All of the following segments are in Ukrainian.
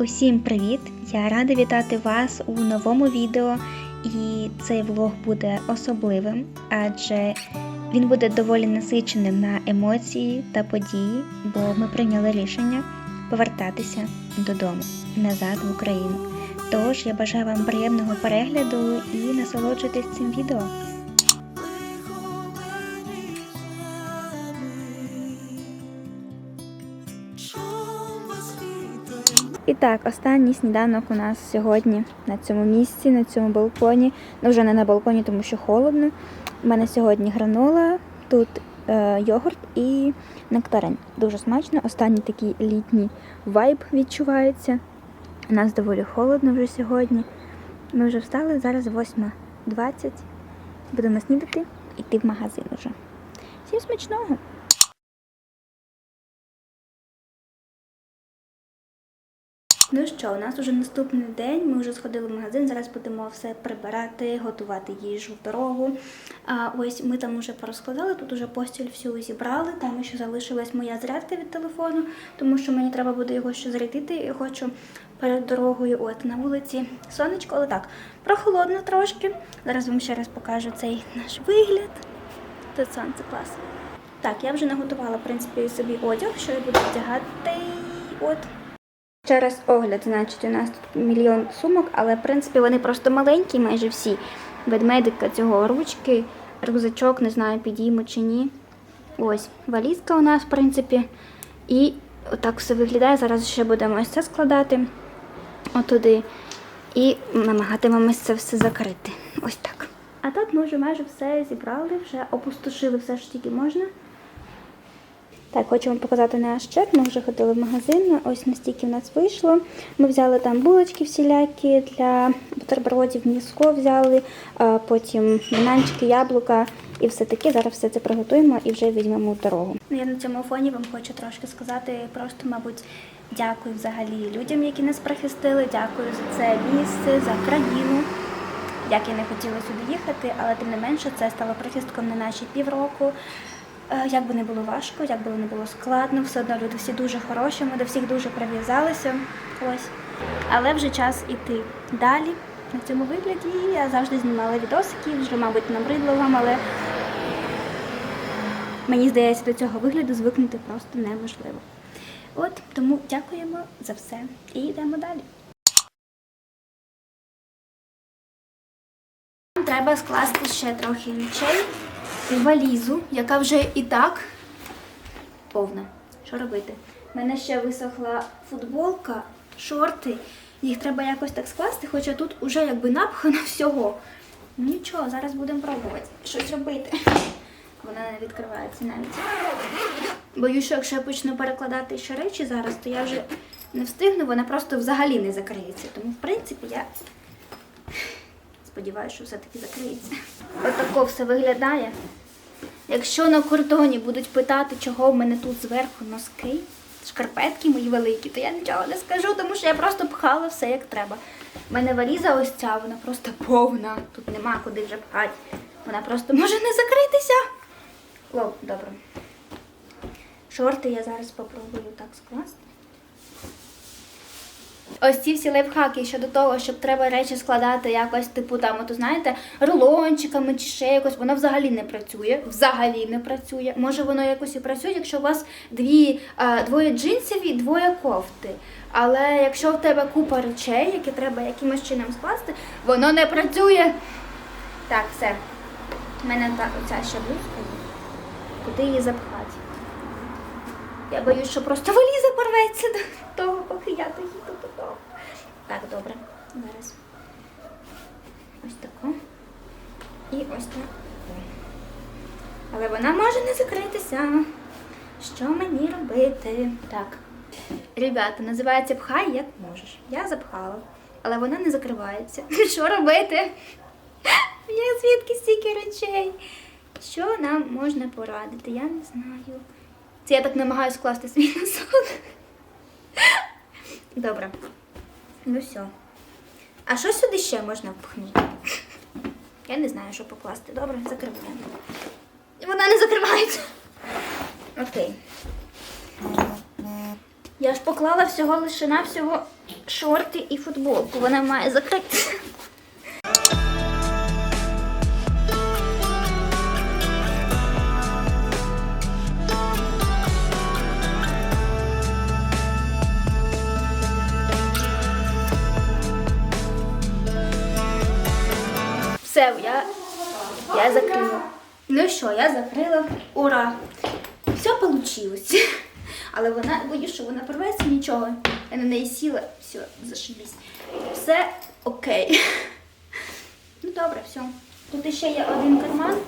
Усім привіт! Я рада вітати вас у новому відео, і цей влог буде особливим, адже він буде доволі насиченим на емоції та події, бо ми прийняли рішення повертатися додому назад в Україну. Тож я бажаю вам приємного перегляду і насолоджуйтесь цим відео. І так, останній сніданок у нас сьогодні на цьому місці, на цьому балконі. Ну, вже не на балконі, тому що холодно. У мене сьогодні гранола, тут е, йогурт і нектарин. Дуже смачно. Останній такий літній вайб відчувається. У нас доволі холодно вже сьогодні. Ми вже встали, зараз 8.20. Будемо снідати, йти в магазин уже. Всім смачного! Ну що, у нас уже наступний день. Ми вже сходили в магазин. Зараз будемо все прибирати, готувати їжу в дорогу. А ось ми там вже порозкладали. Тут уже постіль всю зібрали. Там ще залишилась моя зарядка від телефону, тому що мені треба буде його ще зарядити. І хочу перед дорогою. От на вулиці сонечко, але так прохолодно трошки. Зараз вам ще раз покажу цей наш вигляд. Тут сонце клас. Так, я вже наготувала в принципі собі одяг, що я буду вдягати. От. Ще раз огляд, значить, у нас тут мільйон сумок, але в принципі вони просто маленькі, майже всі. Ведмедика цього ручки, рюкзачок, не знаю, підійму чи ні. Ось, валізка у нас, в принципі. І отак все виглядає. Зараз ще будемо ось це складати отуди. І намагатимемось це все закрити. Ось так. А так ми вже майже все зібрали, вже опустошили все, що тільки можна. Так, хочу вам показати наш чек. Ми вже ходили в магазин. Ось настільки в нас вийшло. Ми взяли там булочки всілякі для бутербродів, м'яско взяли, а потім бананчики, яблука і все таке. Зараз все це приготуємо і вже візьмемо дорогу. Ну, я на цьому фоні вам хочу трошки сказати, просто, мабуть, дякую взагалі людям, які нас прихистили. Дякую за це місце, за країну. Як я не хотіла сюди їхати, але тим не менше це стало прихистком на наші півроку. Е, Як би не було важко, як би не було складно, все одно люди всі дуже хороші, ми до всіх дуже прив'язалися. Ось. Але вже час іти далі. На цьому вигляді я завжди знімала відосики, вже, мабуть, набридло вам, але мені здається, до цього вигляду звикнути просто неможливо. От тому дякуємо за все і йдемо далі. Треба скласти ще трохи речей в валізу, яка вже і так повна. Що робити? У мене ще висохла футболка, шорти. Їх треба якось так скласти, хоча тут уже якби напхано всього. Ну нічого, зараз будемо пробувати щось робити. Вона не відкривається навіть. Боюсь, що якщо я почну перекладати ще речі зараз, то я вже не встигну, вона просто взагалі не закриється. Тому, в принципі, я сподіваюся, що все-таки закриється. Отако все виглядає. Якщо на кордоні будуть питати, чого в мене тут зверху носки, шкарпетки мої великі, то я нічого не скажу, тому що я просто пхала все як треба. У мене валіза ось ця, вона просто повна. Тут нема куди вже пхати. Вона просто може не закритися. О, добре. Шорти я зараз спробую так скласти. Ось ці всі лайфхаки щодо того, щоб треба речі складати якось, типу, там, от, знаєте, рулончиками чи ще якось, воно взагалі не працює. Взагалі не працює. Може, воно якось і працює, якщо у вас дві, а, двоє джинсів і двоє кофти. Але якщо в тебе купа речей, які треба якимось чином скласти, воно не працює. Так, все. У мене та, оця ще блузка. Куди її запхати? Я боюсь, що просто валіза порветься до того, поки я доїду додому. Так, добре. Зараз. Ось тако. І ось так. Але вона може не закритися. Що мені робити? Так. Ребята, називається пхай як можеш. Я запхала, але вона не закривається. Що робити? Я звідки стільки речей? Що нам можна порадити? Я не знаю. Це я так намагаюся скласти свій носок. Добре. Ну все. А що сюди ще можна впхнути? Я не знаю, що покласти. Добре, закриваємо. Вона не закривається. Окей. Я ж поклала всього лише навсього шорти і футболку. Вона має закритися. Що, я закрила. Ура! Все вийшло. Але вона, боюсь, що вона порветься нічого. Я на неї сіла, все, зашибісь. Все окей. Ну добре, все. Тут ще є один карман.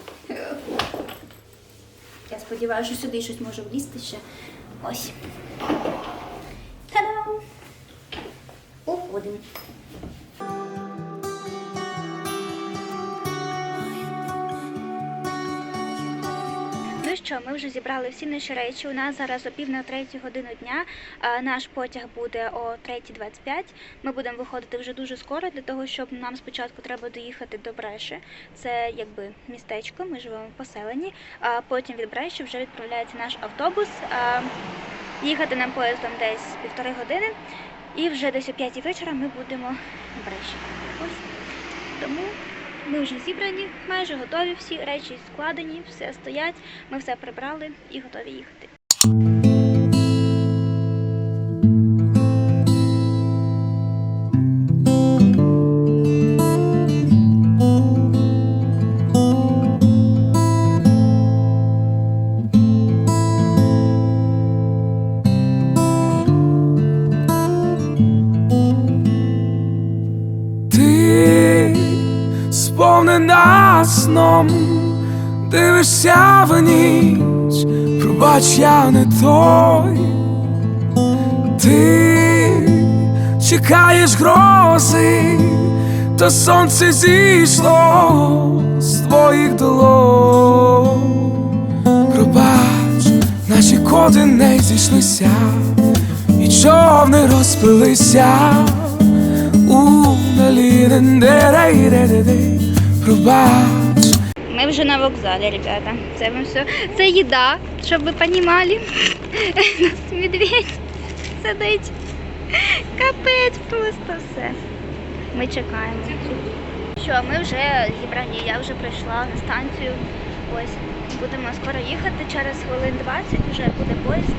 Я сподіваюся, що сюди щось може влізти ще. Ось. Та-дам! Уходимо. Що, ми вже зібрали всі наші речі. У нас зараз о пів на третю годину дня. Наш потяг буде о 3.25. Ми будемо виходити вже дуже скоро, для того, щоб нам спочатку треба доїхати до Бреші. Це якби містечко, ми живемо в поселенні. Потім від Бреші вже відправляється наш автобус. Їхати нам поїздом десь півтори години. І вже десь о 5 вечора ми будемо в Бреші. Ось. Тому ми вже зібрані, майже готові, всі речі складені, все стоять. Ми все прибрали і готові їхати. Сном, дивишся в ніч, пробач, я не той. Ти чекаєш грози, та сонце зійшло з твоїх долонь. Пробач, наші коди не зійшлися, і човни розпилися. У налінендерейдедей Пробач Ми вже на вокзалі, ребята. Це ми все. Це їда, щоб ви розуміли. Нас медведь сидить. Капець просто все. Ми чекаємо. Що, ми вже зібрані, я вже прийшла на станцію. Ось будемо скоро їхати, через хвилин 20 вже буде поїзд.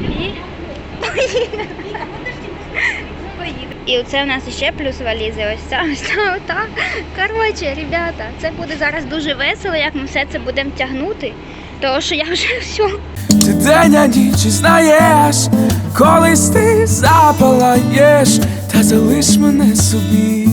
І поїхали. І оце в нас ще плюс валізи. Ось ця, ось ця, ота. Коротше, ребята, це буде зараз дуже весело, як ми все це будемо тягнути. Тому що я вже все. Ти день а ніч знаєш, колись ти запалаєш, та залиш мене собі.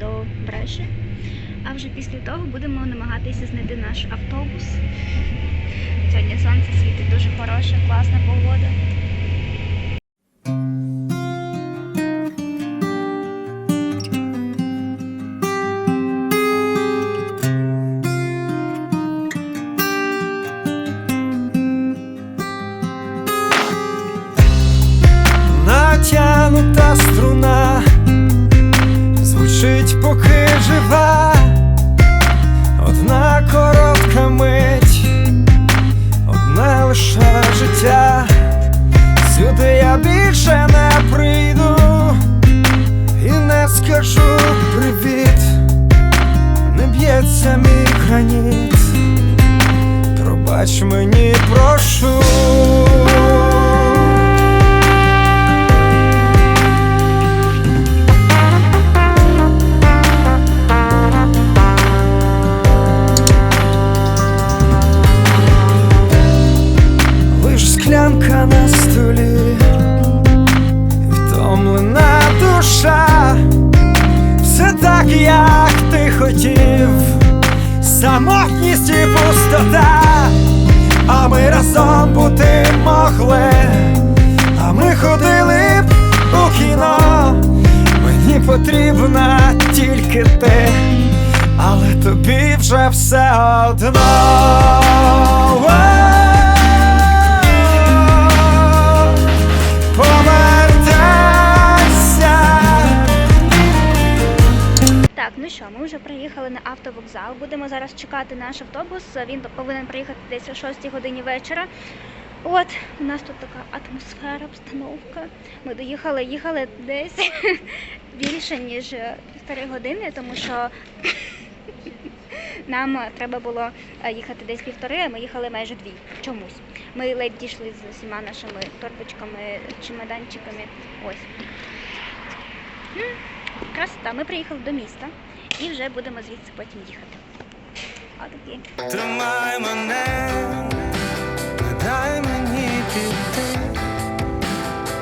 До Бреші. А вже після того будемо намагатися знайти наш автобус. Сьогодні сонце світить дуже хороша, класна погода. Не мій граніт, пробач мені, прошу. Самотність і пустота, а ми разом бути могли, а ми ходили б у кіно, мені потрібна тільки ти, але тобі вже. все одно. Ми вже приїхали на автовокзал. Будемо зараз чекати наш автобус. Він повинен приїхати десь о 6 годині вечора. От, у нас тут така атмосфера, обстановка. Ми доїхали, їхали десь більше, ніж півтори години, тому що нам треба було е, їхати десь півтори, а ми їхали майже дві. Чомусь. Ми ледь дійшли з усіма нашими торбочками, чемоданчиками. Ось. Красота. Ми приїхали до міста і вже будемо звідси потім їхати. Отакі. Тримай мене, не дай мені піти,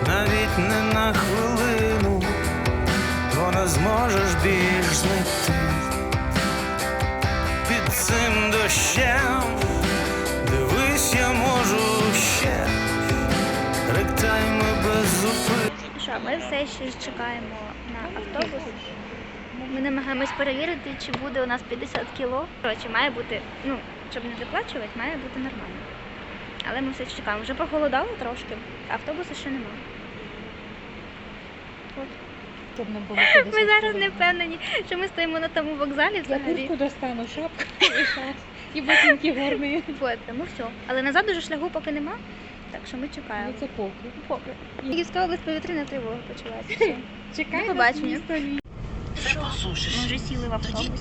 навіть не на хвилину, бо не зможеш більш знайти під цим дощем. Дивись, я можу ще, ректайми без зупину. Що, ми все ще чекаємо на автобус. Ми намагаємось перевірити, чи буде у нас 50 кіло. Коротше, має бути, ну, щоб не заплачувати, має бути нормально. Але ми все чекаємо. Вже похолодало трошки, а автобуса ще немає. От. Щоб не було Ми зараз не впевнені, що ми стоїмо на тому вокзалі Я взагалі. куртку достану, шапку і шарф, і ботинки горні. От, все. Але назад уже шляху поки нема, так що ми чекаємо. Ну це поки. Поки. Київська область повітряна тривога почалася. Все. Чекай До побачення. місто. Ми вже сіли в автобус,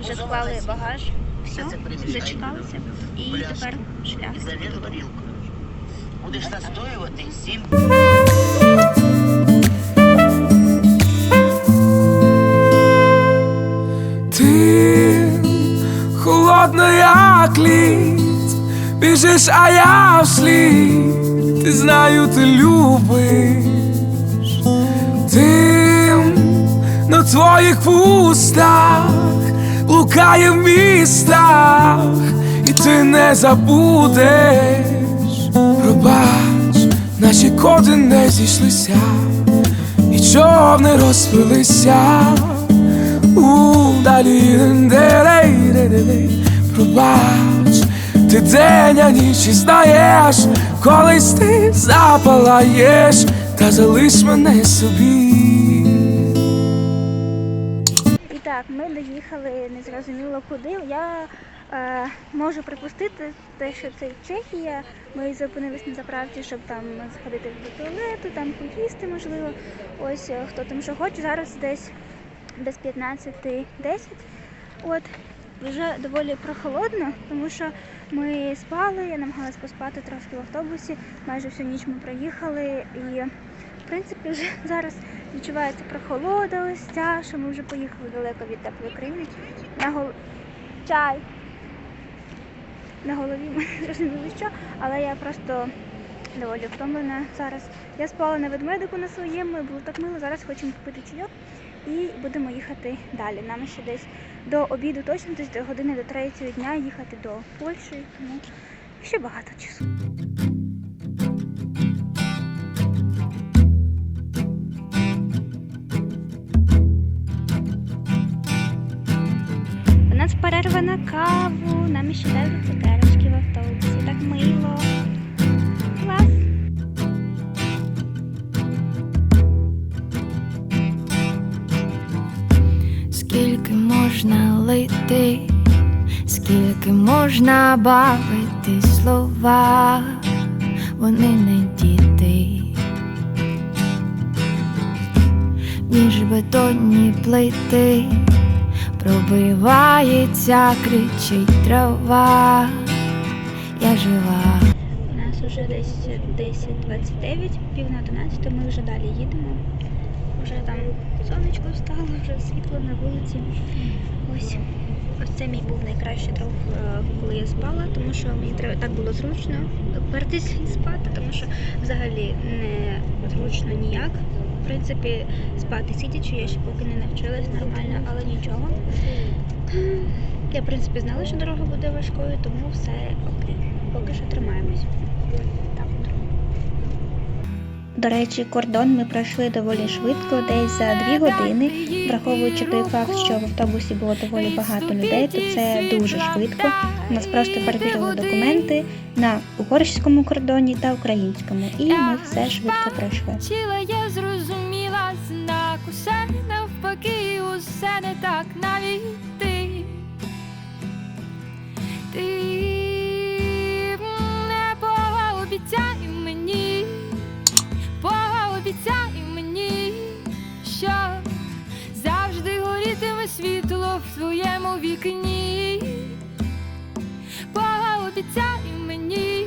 вже склали багаж, все, зачекалися. І тепер шлях. Будеш настоювати сім. Ти холодна, як лід, біжиш, а я вслід, ти знаю, ти любиш, на твоїх вустах блукає в містах, і ти не забудеш, пробач, наші коди не зійшлися, і човни розпилися. У далі дерей, пробач, ти день, а ніч і знаєш, колись ти запалаєш, та залиш мене собі. Так, ми доїхали незрозуміло куди. Я е, можу припустити те, що це Чехія. Ми зупинились на заправці, щоб там сходити до туалету, там поїсти, можливо. Ось е, хто там що хоче. Зараз десь без 15-10. От вже доволі прохолодно, тому що ми спали, я намагалась поспати трошки в автобусі. Майже всю ніч ми проїхали і в принципі вже зараз відчувається прохолода, ця, що ми вже поїхали далеко від теплої країни. На гол... чай. На голові ми не зрозуміли що, але я просто доволі втомлена зараз. Я спала на ведмедику на своєму, було так мило. Зараз хочемо купити чайок і будемо їхати далі. Нам ще десь до обіду, точно десь до години до третьої дня їхати до Польщі, тому ще багато часу. Нас на каву, нам ще дають цукерочки в автобусі. Так мило. Клас. Скільки можна лити, скільки можна бавити слова, вони не діти. Між бетонні плити пробивається, кричить трава. Я жива. У нас вже десь 10-29, пів на 12 ми вже далі їдемо. Вже там сонечко встало, вже світло на вулиці. Ось. Ось це мій був найкращий друг, е, коли я спала, тому що мені треба так було зручно пертись спати, тому що взагалі не зручно ніяк. В принципі, спати сидячи, я ще поки не навчилась нормально, але нічого. Я, в принципі, знала, що дорога буде важкою, тому все окей. Поки що тримаємось. До речі, кордон ми пройшли доволі швидко, десь за дві години. Враховуючи той факт, що в автобусі було доволі багато людей, то це дуже швидко. Нас просто перевірили документи на угорському кордоні та українському, і ми все швидко пройшли. Я зрозуміла знак, усе навпаки, усе не так навіть світло в твоєму вікні. Пообіцяй мені,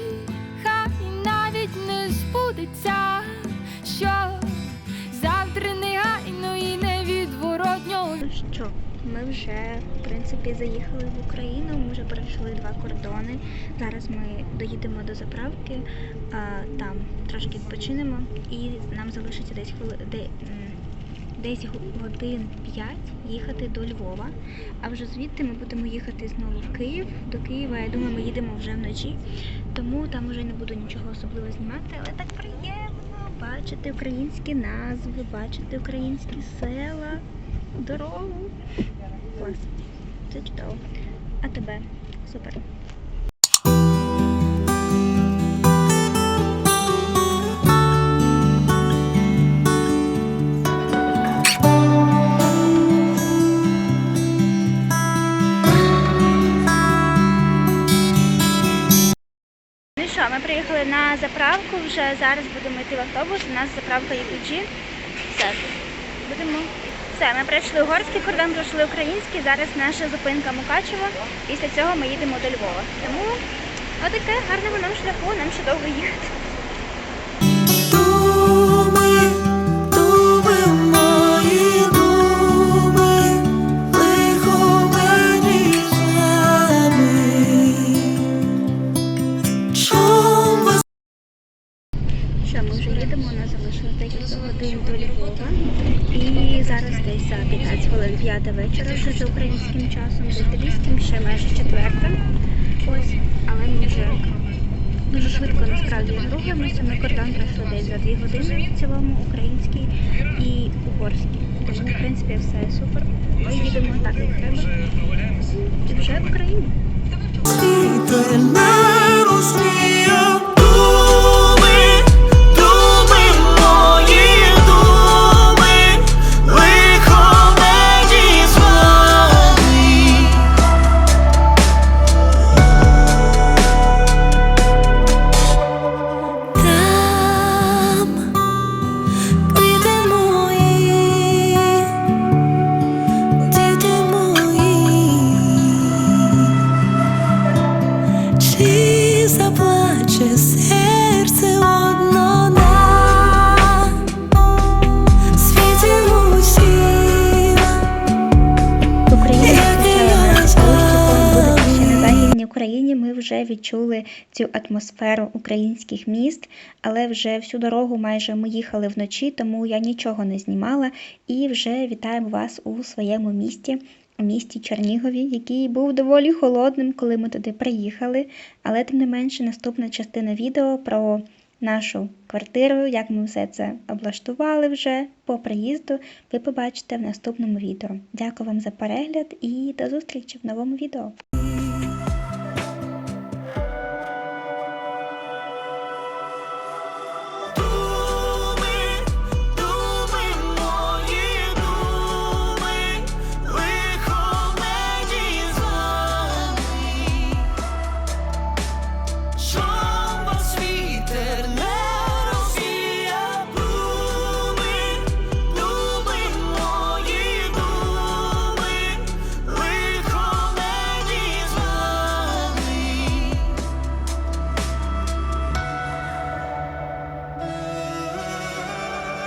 хай навіть не збудеться, що завтра негайно і невідворотньо Ну що, ми вже в принципі заїхали в Україну. Ми вже пройшли два кордони. Зараз ми доїдемо до заправки, а, там трошки відпочинемо, і нам залишиться десь хвили... десь годин 5 їхати до Львова. А вже звідти ми будемо їхати знову в Київ. До Києва, я думаю, ми їдемо вже вночі. Тому там вже не буду нічого особливо знімати, але так приємно бачити українські назви, бачити українські села, дорогу. Клас. Це чудово. А тебе? Супер. Приїхали на заправку, вже зараз будемо йти в автобус. У нас заправка UPG. Все. Будемо. Все, ми пройшли угорський кордон, пройшли український. Зараз наша зупинка Мукачево. Після цього ми їдемо до Львова. Тому отаке гарному нам шляху, нам ще довго їхати. Вже відчули цю атмосферу українських міст, але вже всю дорогу майже ми їхали вночі, тому я нічого не знімала і вже вітаємо вас у своєму місті. У місті Чернігові, який був доволі холодним, коли ми туди приїхали. Але тим не менше, наступна частина відео про нашу квартиру, як ми все це облаштували вже по приїзду, ви побачите в наступному відео. Дякую вам за перегляд і до зустрічі в новому відео.